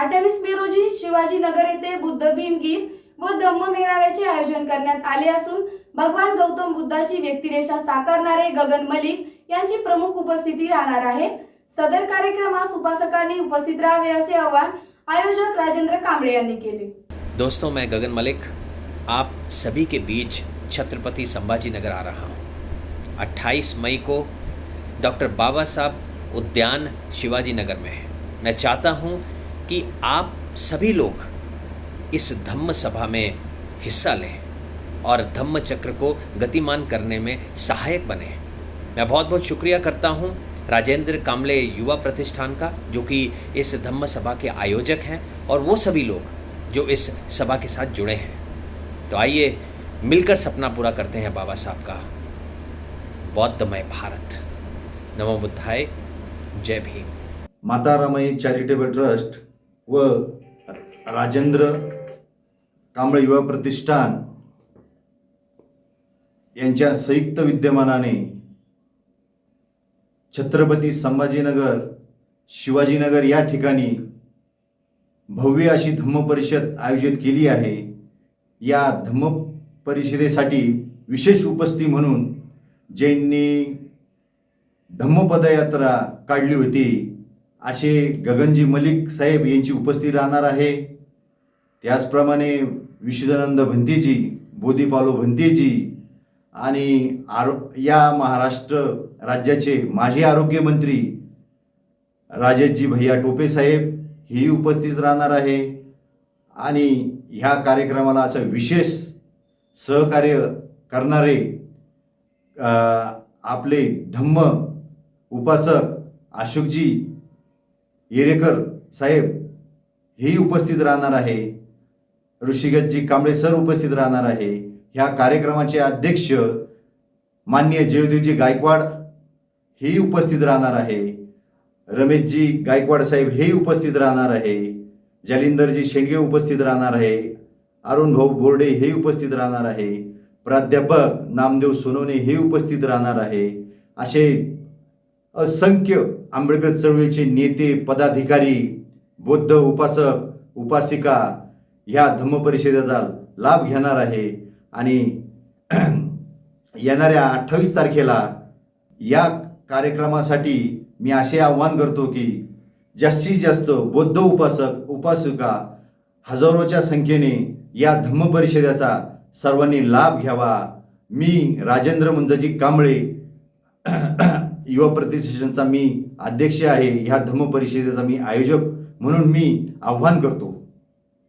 अठ्ठावीस मे रोजी शिवाजीनगर येथे बुद्ध भीमगीर व धम्म मेळाव्याचे आयोजन करण्यात आले असून भगवान गौतम बुद्धाची व्यक्तिरेषा साकारणारे गगन मलिक यांची प्रमुख उपस्थिती राहणार आहे. सदर कार्यक्रमास उपासकांनी उपस्थित राहावे असे आवाहन आयोजक राजेंद्र कांबळे यांनी केले. दोस्तों मैं गगन मलिक आप सभी के बीच छत्रपति संभाजी नगर आ रहा हूँ। 28 मई को डॉक्टर बाबा साहब उद्यान शिवाजी नगर में है। मैं चाहता हूँ कि आप सभी लोग इस धम्म सभा में हिस्सा लें और धम्म चक्र को गतिमान करने में सहायक बने। मैं बहुत बहुत शुक्रिया करता हूँ राजेंद्र कामले युवा प्रतिष्ठान का, जो कि इस धम्म सभा के आयोजक हैं और वो सभी लोग जो इस सभा के साथ जुड़े हैं। तो आइए मिलकर सपना पूरा करते हैं बाबा साहब का। बौद्धमय भारत। नमो बुद्धाय। जय भीम। माता रमाई चैरिटेबल ट्रस्ट व राजेंद्र कांबळे युवा प्रतिष्ठान यांच्या संयुक्त विद्यमानाने छत्रपती संभाजीनगर शिवाजीनगर या ठिकाणी भव्य अशी धम्म परिषद आयोजित केली आहे. या धम्म परिषदेसाठी विशेष उपस्थिती म्हणून ज्यांनी धम्मपदयात्रा काढली होती. असे गगनजी मलिक साहेब यांची उपस्थिती राहणार आहे. त्याचप्रमाणे विश्वदानंद भंतीजी बोधीपालो भंतीजी आणि आरो या महाराष्ट्र राज्याचे माजी आरोग्यमंत्री राजेशजी भैया टोपे साहेब हेही उपस्थित राहणार आहे. आणि ह्या कार्यक्रमाला असं विशेष सहकार्य करणारे आपले धम्म उपासक अशोकजी येरेकर साहेब हेही उपस्थित राहणार आहे. ऋषिगतजी कांबळे सर उपस्थित राहणार आहे. ह्या कार्यक्रमाचे अध्यक्ष माननीय जयदेवजी गायकवाड हेही उपस्थित राहणार आहे. रमेशजी गायकवाड साहेब हेही उपस्थित राहणार आहे. जालिंदरजी शेंडगे उपस्थित राहणार आहे. अरुण भाऊ बोर्डे हे उपस्थित राहणार आहे. प्राध्यापक नामदेव सोनवणे हे उपस्थित राहणार आहे. असे असंख्य आंबेडकर चळवळीचे नेते पदाधिकारी बौद्ध उपासक उपासिका ह्या धम्म परिषदेचा लाभ घेणार आहे. आणि येणाऱ्या अठ्ठावीस तारखेला या कार्यक्रमासाठी मी असे आव्हान करतो की जास्तीत जास्त बौद्ध उपासक उपासिका हजारोच्या संख्येने या धम्म परिषदेचा सर्वांनी लाभ घ्यावा. मी राजेंद्र मुंजाजी कांबळे युवा प्रतिष्ठानचा मी अध्यक्ष आहे ह्या धम्म परिषदेचा मी आयोजक म्हणून मी आव्हान करतो.